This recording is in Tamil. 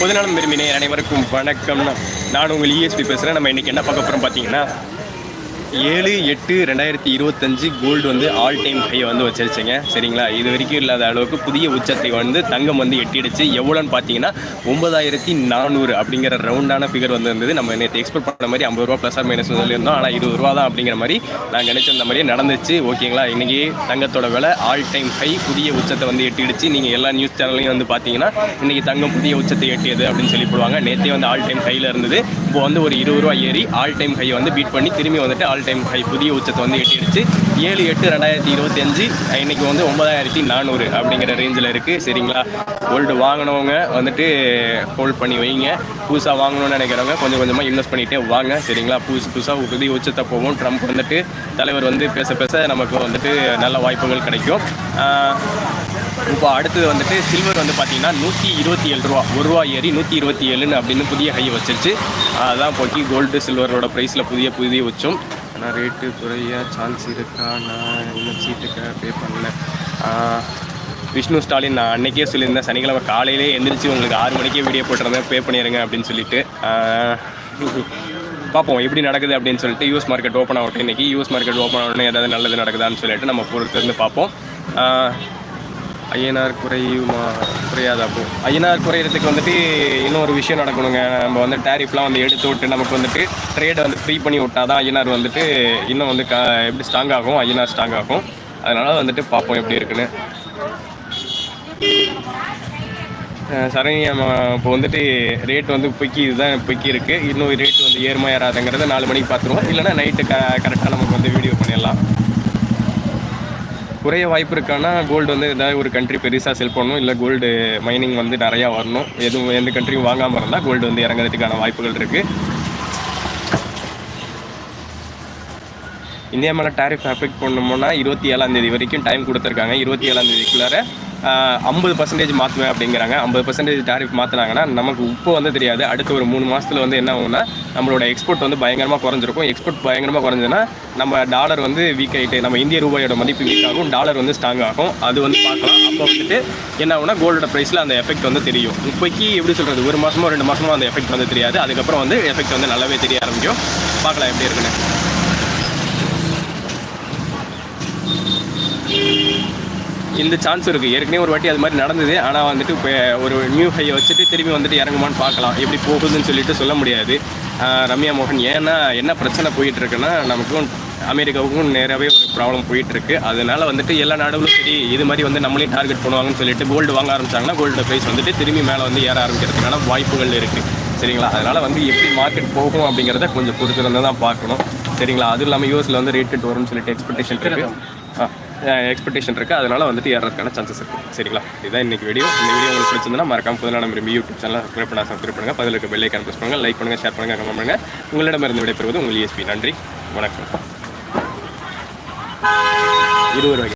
பொதுநலம் விரும்பினேன் அனைவருக்கும் வணக்கம். நான் உங்கள் இஎஸ்பி பேசுகிறேன் நம்ம இன்றைக்கி என்ன பார்க்க போகிறோம் பார்த்தீங்கன்னா ஏழு எட்டு ரெண்டாயிரத்தி இருபத்தஞ்சு கோல்டு வந்து ஆல் டைம் ஹையை வந்து வச்சிருச்சுங்க. சரிங்களா? இது வரைக்கும் இல்லாத அளவுக்கு புதிய உச்சத்தை வந்து தங்கம் வந்து எட்டிடுச்சு. எவ்வளோன்னு பார்த்தீங்கன்னா ஒன்பதாயிரத்தி நானூறு அப்படிங்கிற ரவுண்டான ஃபிகர் வந்து இருந்தது நம்ம நேற்று எக்ஸ்பெக்ட் பண்ண மாதிரி ஐம்பது ரூபா ப்ளஸ் மைனஸ் சொல்லியிருந்தோம் ஆனால் இருபது ரூபா தான் அப்படிங்கிற மாதிரி நாங்கள் நினச்சிருந்த மாதிரியே நடந்துச்சு. ஓகேங்களா? இன்றைக்கி தங்கத்தோட விலை ஆல் டைம் ஹை புதிய உச்சத்தை வந்து எட்டிடுச்சு. நீங்கள் எல்லா நியூஸ் சேனல்லையும் வந்து பார்த்தீங்கன்னா இன்றைக்கி தங்கம் புதிய உச்சத்தை எட்டியது அப்படின்னு சொல்லி போடுவாங்க. நேற்றே வந்து ஆல் டைம் ஹையில் இருந்தது. இப்போ வந்து ஒரு இருபது ரூபா ஏறி ஆல் டைம் ஹை வந்து பீட் பண்ணி திரும்பி வந்துட்டு ஆல் டைம் ஹை புதிய உச்சத்தை வந்து எட்டிடுச்சு. ஏழு எட்டு ரெண்டாயிரத்தி இருபத்தி அஞ்சு இன்னைக்கு வந்து ஒன்பதாயிரத்தி நானூறு அப்படிங்கிற ரேஞ்சில் இருக்குது சரிங்களா? கோல்டு வாங்கினவங்க வந்துட்டு ஹோல்ட் பண்ணி வைங்க. புதுசாக வாங்கணும்னு நினைக்கிறவங்க கொஞ்சம் கொஞ்சமாக இன்வெஸ்ட் பண்ணிகிட்டே வாங்க. சரிங்களா? புதுசு புதுசாக புதிய உச்சத்தை போகும். ட்ரம்ப் வந்துட்டு தலைவர் வந்து பேச பேச நமக்கு வந்துட்டு நல்ல வாய்ப்புகள் கிடைக்கும். இப்போ அடுத்தது வந்துட்டு சில்வர் வந்து பார்த்தீங்கன்னா நூற்றி இருபத்தி ஏழு ரூபா ஒரு ரூபா ஏறி நூற்றி இருபத்தி ஏழுன்னு அப்படின்னு புதிய ஹை வச்சிருச்சு. அதான் போக்கி கோல்டு சில்வரோட ப்ரைஸில் புதிய புதிய உச்சம். ஆனால் ரேட்டு குறைய சான்ஸ் இருக்கா? நான் இன்னும் சீட்டுக்கு பே பண்ணல. விஷ்ணு ஸ்டாலின் நான் அன்னைக்கே சொல்லியிருந்தேன் சனிக்கிழமை காலையிலே எந்திரிச்சு உங்களுக்கு ஆறு மணிக்கே வீடியோ போட்டிருந்தேன் பே பண்ணிடுங்க அப்படின்னு சொல்லிட்டு. பார்ப்போம் எப்படி நடக்குது அப்படின்னு சொல்லிட்டு யூஎஸ் மார்க்கெட் ஓப்பன் ஆகட்டும். இன்றைக்கி யூஎஸ் மார்க்கெட் ஓப்பன் ஆகணும் ஏதாவது நல்லது நடக்குதான்னு சொல்லிட்டு நம்ம பொறுத்திருந்து பார்ப்போம் ஐயனார் குறையுமா? குறையாதா ஐயனார் குறையிறதுக்கு வந்துட்டு இன்னொரு விஷயம் நடக்கணுங்க. நம்ம வந்து டேரிஃப்லாம் வந்து எடுத்து விட்டு நமக்கு வந்துட்டு ட்ரேடை வந்து ஃப்ரீ பண்ணி விட்டால் தான் ஐயனார் வந்துட்டு இன்னும் வந்து க எப்படி ஸ்ட்ராங் ஆகும்? ஐயனார் ஸ்ட்ராங் ஆகும். அதனால் வந்துட்டு பார்ப்போம் எப்படி இருக்குன்னு. அஹ் இப்போ வந்துட்டு ரேட் வந்து பொக்கி இதுதான் பொக்கி இருக்குது இன்னும் ரேட் வந்து ஏறுமா ஏறாதுங்கிறத நாலு மணிக்கு பார்த்துருவோம். இல்லைன்னா நைட்டு க கரெக்டாக நமக்கு வந்து வீடியோ பண்ணிடலாம். குறைய வாய்ப்பு இருக்கான்னா கோல்டு வந்து ஏதாவது ஒரு கண்ட்ரி பெருசாக செல் பண்ணணும்? இல்லை கோல்டு மைனிங் வந்து நிறையா வரணும். எதுவும் எந்த கண்ட்ரியும் வாங்காமல் இருந்தால் கோல்டு வந்து இறங்குறதுக்கான வாய்ப்புகள் இருக்குது இந்தியா மேலே டேரிஃப் அஃபெக்ட் பண்ணோம்னா இருபத்தி ஏழாம் தேதி வரைக்கும் டைம் கொடுத்துருக்காங்க. இருபத்தி ஏழாம் தேதிக்குள்ளார ஐம்பது பர்சன்டேஜ் மாற்றுவேன் அப்படிங்கிறாங்க. ஐம்பது பர்சன்டேஜ் டேரிஃப் மாற்றினாங்கன்னா நமக்கு உப்பு வந்து தெரியாது. அடுத்த ஒரு மூணு மாதத்தில் வந்து என்ன ஆகும்னா நம்மளோட எக்ஸ்போர்ட் வந்து பயங்கரமாக குறைஞ்சிருக்கும். எக்ஸ்போர்ட் பயங்கரமாக குறைஞ்சதுன்னா நம்ம டாலர் வந்து வீக் ஆகிட்டு நம்ம இந்திய ரூபாயோட மதிப்பு வீக் ஆகும். டாலர் வந்து ஸ்ட்ராங் ஆகும். அது வந்து பார்க்கலாம். அப்போ வந்துட்டு என்ன ஆகும்னா கோல்டோட ப்ரைஸில் அந்த எஃபெக்ட் வந்து தெரியும். இப்போக்கி எப்படி சொல்கிறது ஒரு மாதமோ ரெண்டு மாதமோ அந்த எஃபெக்ட் வந்து தெரியாது. அதுக்கப்புறம் வந்து எஃபெக்ட் வந்து நல்லாவே தெரிய ஆரம்பிக்கும். பார்க்கலாம் எப்படி இருக்குன்னு. இந்த சான்ஸ் இருக்குது ஏற்கனவே ஒரு வாட்டி அது மாதிரி நடந்தது. ஆனால் வந்துட்டு இப்போ ஒரு நியூ ஹையை வச்சுட்டு திரும்பி வந்துட்டு இறங்குமான்னு பார்க்கலாம். எப்படி போகுதுன்னு சொல்லிட்டு சொல்ல முடியாது. ரம்யா மோகன் ஏன்னா என்ன பிரச்சனை போயிட்டு இருக்குன்னா நமக்கும் அமெரிக்காவுக்கும் நேராகவே ஒரு ப்ராப்ளம் போயிட்டு இருக்கு. அதனால வந்துட்டு எல்லா நாடுகளும் சரி இது மாதிரி வந்து நம்மளையும் டார்கெட் பண்ணுவாங்கன்னு சொல்லிட்டு கோல்டு வாங்க ஆரம்பிச்சாங்கன்னா கோல்டு ப்ரைஸ் வந்துட்டு திரும்பி மேலே வந்து ஏற ஆரம்பிக்கிறதுக்கான வாய்ப்புகள் இருக்குது சரிங்களா? அதனால வந்து எப்படி மார்க்கெட் போகும் அப்படிங்கிறத கொஞ்சம் பொறுத்திருந்து தான் பார்க்கணும். சரிங்களா? அதுவும் இல்லாமல் யூஎஸில் வந்து ரேட் வரும்னு சொல்லிட்டு எக்ஸ்பெக்டேஷன் இருக்கு. எக்ஸ்பெக்டேஷன் இருக்குது அதனால் வந்துட்டு ஏறதுக்கான சான்சஸ் இருக்குது சரிங்களா? இதுதான் இன்னைக்கு வீடியோ இந்த வீடியோ உங்களுக்கு பிடிச்சிருந்தனா மறக்காம புதுநாள் நம்ம யூடியூப் சேனல் சப்ஸ்கிரைப் பண்ண சப்ஸ்கிரைப் பண்ணுங்கள் பதில் இருக்க பெல்லை ப்ரெஸ் பண்ணுங்கள் லைக் பண்ணுங்கள் ஷேர் பண்ணுங்கள் கமெண்ட் பண்ணுங்கள் உங்களிடமிருந்து விடைபெறுவது உங்கள் இஎஸ்பி நன்றி. வணக்கம். இருபது ரூபாய்க்கு.